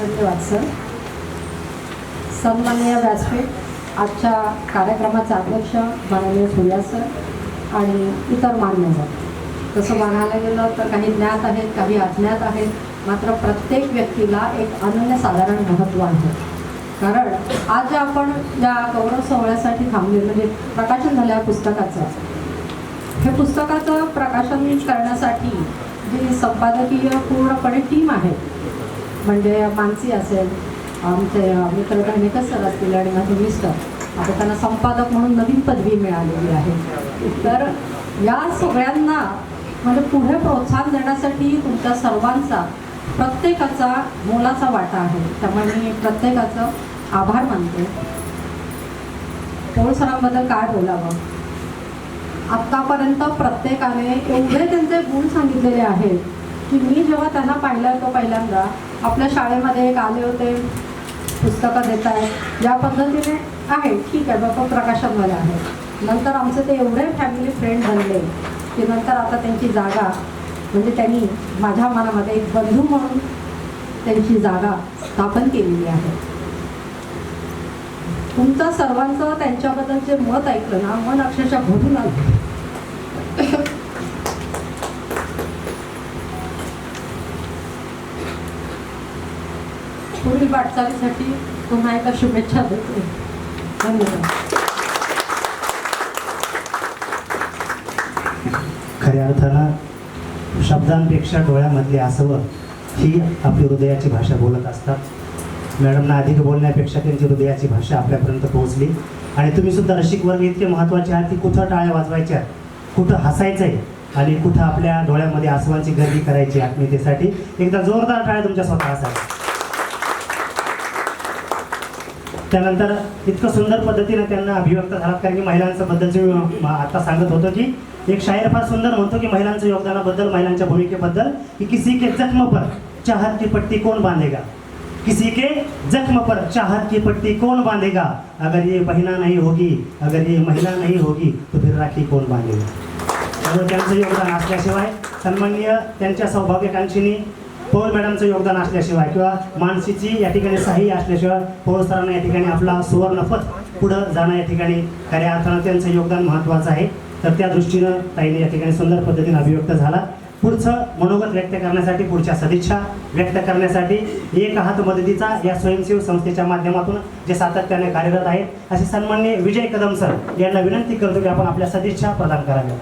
धन्यवाद सर सन्माननीय व्यासपीठ आजच्या कार्यक्रमाचे अध्यक्ष माननीय सूर्या सर आणि इतर मान्यवर तसं म्हणायला गेलं तर काही ज्ञात आहेत काही अज्ञात आहेत. मात्र प्रत्येक व्यक्तीला एक अनन्यसाधारण महत्त्व आहे. कारण आज ज्या आपण या गौरव सोहळ्यासाठी थांबले म्हणजे प्रकाशन झालं या पुस्तकाचं हे पुस्तकाचं प्रकाशन करण्यासाठी जी संपादकीय पूर्णपणे टीम आहे म्हणजे मानसी असेल. आमचे मित्र धर्मेकर सर असतील आणि माझे मिस्टर. आता त्यांना संपादक म्हणून नवीन पदवी मिळालेली आहे. तर या सगळ्यांना म्हणजे पुढे प्रोत्साहन देण्यासाठी तुमच्या सर्वांचा प्रत्येकाचा मोलाचा वाटा आहे. त्यामुळे मी प्रत्येकाचं आभार मानते. पोळ सरांबद्दल काय बोलावं? आत्तापर्यंत प्रत्येकाने एवढे त्यांचे गुण सांगितलेले आहेत की मी जेव्हा त्यांना पाहिलं होतं पहिल्यांदा आपल्या शाळेमध्ये एक आले होते पुस्तकं देत आहेत. ज्या पद्धतीने आहे ठीक आहे बाबा प्रकाशनमध्ये आहे. नंतर आमचे ते एवढे फॅमिली फ्रेंड बनले की नंतर आता त्यांची जागा म्हणजे त्यांनी माझ्या मनामध्ये एक बंधू म्हणून त्यांची जागा स्थापन केलेली आहे. तुमचं सर्वांचं त्यांच्याबद्दलचे मत ऐकलं ना मन अक्षरशः भरून आलं. पुढील वाटचालीसाठी पुन्हा एका शुभेच्छा देते धन्यवाद. खऱ्या अर्थानं शब्दांपेक्षा डोळ्यामधले आसवं ही आपली हृदयाची भाषा बोलत असतात. मॅडमना अधिक बोलण्यापेक्षा त्यांची हृदयाची भाषा आपल्यापर्यंत पोहोचली. आणि तुम्ही सुद्धा रसिक वर्ग इतके महत्त्वाचे आहात की कुठं टाळ्या वाजवायच्या कुठं हसायचं आहे आणि कुठं आपल्या डोळ्यामध्ये आसवांची गर्दी करायची आत्मीयतेसाठी. एकदा जोरदार टाळ्या तुमच्या स्वतःसाठी. त्यानंतर इतकं सुंदर पद्धतीनं त्यांना अभिव्यक्त झाला कारण की महिलांचं बद्दलचे मी आता सांगत होतो की एक शायर फार सुंदर म्हणतो की महिलांच्या योगदानाबद्दल महिलांच्या भूमिकेबद्दल की किसी के जखम पर चाहत की पट्टी कोण बांधेगा? किसी के जख्म पर चाहत की पट्टी कौन बांधेगा? अगर ये महिला नहीं होगी अगर ये महिला नहीं होगी तो फिर राखी कोण बांधेगा? त्यामुळे त्यांचं योगदान असल्याशिवाय सन्माननीय त्यांच्या सौभाग्यकांक्षींनी पौल मॅडमचं योगदान असल्याशिवाय किंवा मानसीची या ठिकाणी सही असल्याशिवाय पौल सरांना या ठिकाणी आपला सुवर्णपथ पुढं जाणं या ठिकाणी खऱ्या अर्थानं त्यांचं योगदान महत्त्वाचं आहे. तर त्या दृष्टीनं ताईने या ठिकाणी सुंदर पद्धतीने अभिव्यक्त झाला. पुढचं मनोगत व्यक्त करण्यासाठी पुढच्या सदिच्छा व्यक्त करण्यासाठी एक हात मदतीचा या स्वयंसेवी संस्थेच्या माध्यमातून जे सातत्याने कार्यरत आहेत असे सन्मान्य विजय कदम सर यांना विनंती करतो की आपण आपल्या सदिच्छा प्रदान कराव्या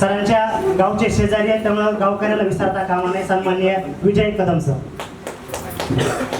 सरांच्या गावचे शेजारी आहेत त्यामुळे गावकऱ्याला विसरता कामा नाही सन्मान्य विजय कदम सर.